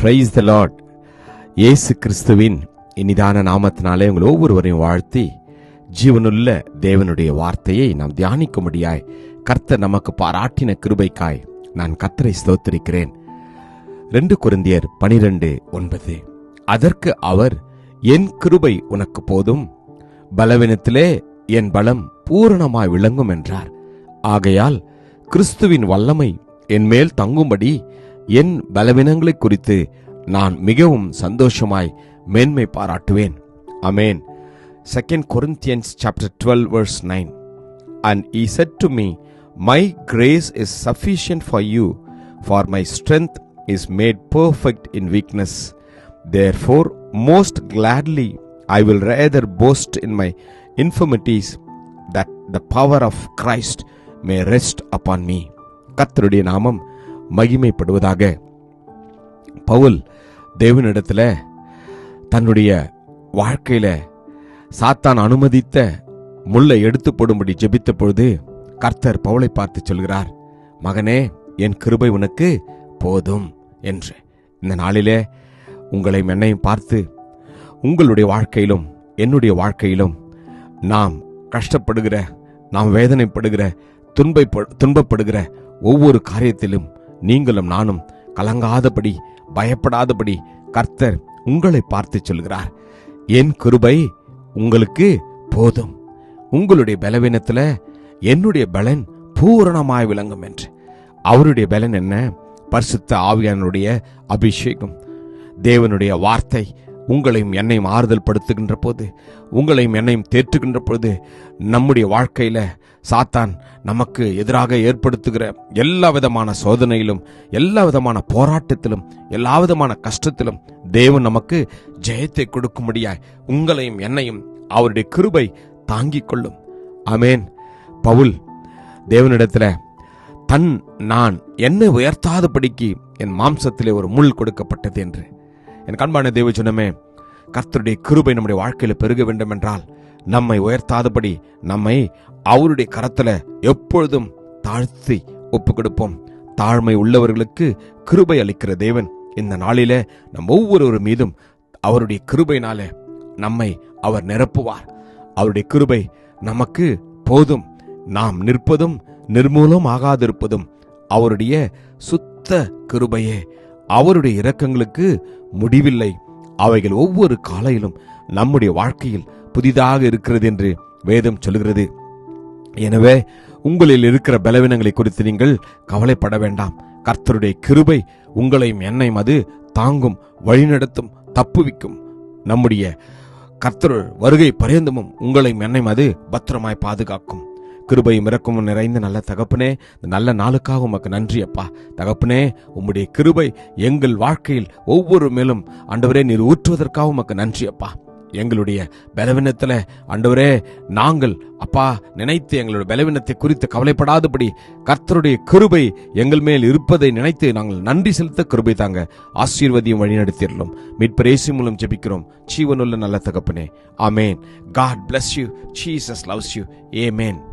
Praise the Lord இயேசு கிறிஸ்துவின் இனிதான நாமத்தினாலே உங்கள் ஒவ்வொருவரையும் வாழ்த்தி ஜீவனுள்ள தேவனுடைய வார்த்தையை நாம் தியானிக்கும்படியாய் கர்த்தர் நமக்கு பாராட்டின கிருபைக்காய் நான் கர்த்தரை ஸ்தோத்திருக்கிறேன். ரெண்டு குருந்தியர் பனிரெண்டு ஒன்பது. அதற்கு அவர் என் கிருபை உனக்கு போதும். பலவீனத்திலே என் பலம் பூரணமாய் விளங்கும் என்றார். ஆகையால் கிறிஸ்துவின் வல்லமை என் மேல் தங்கும்படி என் பலவீனங்களை குறித்து நான் மிகவும் சந்தோஷமாய் மேன்மை பாராட்டுவேன். Amen second Corinthians chapter twelve verse nine and he said to me my grace is sufficient for you for my strength is made perfect in weakness therefore most gladly I will rather boast in my infirmities that the power of Christ may rest upon me கத்தருடைய நாமம் மகிமைப்படுவதாக. பவுல் தேவனிடத்தில் தன்னுடைய வாழ்க்கையில சாத்தான் அனுமதித்த முள்ளை எடுத்து போடும்படி ஜெபித்த பொழுது கர்த்தர் பவுலை பார்த்து சொல்கிறார் மகனே என் கிருபை உனக்கு போதும் என்று. இந்த நாளிலே உங்களை என்னையும் பார்த்து உங்களுடைய வாழ்க்கையிலும் என்னுடைய வாழ்க்கையிலும் நாம் கஷ்டப்படுகிற நாம் வேதனைப்படுகிற துன்பை துன்பப்படுகிற ஒவ்வொரு காரியத்திலும் நீங்களும் நானும் கலங்காதபடி பயப்படாதபடி கர்த்தர் உங்களை பார்த்து சொல்கிறார். என் கிருபை உங்களுக்கு போதும். உங்களுடைய பலவீனத்தில் என்னுடைய பலன் பூரணமாய் விளங்கும் என்று. அவருடைய பலன் என்ன? பரிசுத்த ஆவியானுடைய அபிஷேகம். தேவனுடைய வார்த்தை உங்களையும் என்னையும் ஆறுதல் படுத்துகின்ற போது உங்களையும் என்னையும் தேற்றுகின்ற பொழுது நம்முடைய வாழ்க்கையில சாத்தான் நமக்கு எதிராக ஏற்படுத்துகிற எல்லா விதமான சோதனையிலும் எல்லா விதமான போராட்டத்திலும் எல்லா விதமான கஷ்டத்திலும் தேவன் நமக்கு ஜெயத்தை கொடுக்கும்படியாய் உங்களையும் என்னையும் அவருடைய கிருபை தாங்கிக் கொள்ளும். அமேன் பவுல் தேவனிடத்துல தன் நான் என்னை உயர்த்தாதபடிக்கு என் மாம்சத்திலே ஒரு முள் கொடுக்கப்பட்டது என்று. என் கண்பான தேவ சொன்னமே கர்த்தருடைய கிருபை நம்முடைய வாழ்க்கையில பெருக வேண்டும் என்றால் நம்மை உயர்த்தாதபடி நம்மை அவருடைய கரத்துல எப்பொழுதும் தாழ்த்தி ஒப்பு கொடுப்போம் தாழ்மை உள்ளவர்களுக்கு கிருபை அளிக்கிற தேவன். இந்த நாளில நம் ஒவ்வொருவர் மீதும் அவருடைய கிருபைனால நம்மை அவர் நிரப்புவார். அவருடைய கிருபை நமக்கு போதும். நாம் நிற்பதும் நிர்மூலம் ஆகாதிருப்பதும் அவருடைய சுத்த கிருபையே. அவருடைய இரக்கங்களுக்கு முடிவில்லை. அவைகள் ஒவ்வொரு காலையிலும் நம்முடைய வாழ்க்கையில் புதிதாக இருக்கிறது என்று வேதம் சொல்கிறது எனவே உங்களில் இருக்கிற பலவீனங்களை குறித்து நீங்கள் கவலைப்பட வேண்டாம். கர்த்தருடைய கிருபை உங்களையும் என்னையும் அது தாங்கும் வழிநடத்தும் தப்புவிக்கும். நம்முடைய கர்த்தர் வருகை பரியந்தமும் உங்களையும் என்னையும் அது பத்திரமாய் பாதுகாக்கும். கிருபையும் இறக்கமும் நிறைந்த நல்ல தகப்பனே. இந்த நல்ல நாளுக்காக உமக்கு நன்றி அப்பா. தகப்பனே உம்முடைய கிருபை எங்கள் வாழ்க்கையில் ஒவ்வொரு மேலும். ஆண்டவரே நீர் ஊற்றுவதற்காக உமக்கு நன்றி அப்பா. எங்களுடைய பலவீனத்தில் ஆண்டவரே நாங்கள் அப்பா நினைத்து எங்களுடைய பலவீனத்தை குறித்து கவலைப்படாதபடி கர்த்தருடைய கிருபை எங்கள் மேல் இருப்பதை நினைத்து நாங்கள் நன்றி செலுத்த கிருபை தாங்க. ஆசீர்வதியும் வழிநடத்திடலும் மீட்பரேசி மூலம் ஜெபிக்கிறோம். ஜீவனுள்ள நல்ல தகப்பனே. ஆமேன். God bless you Jesus loves you amen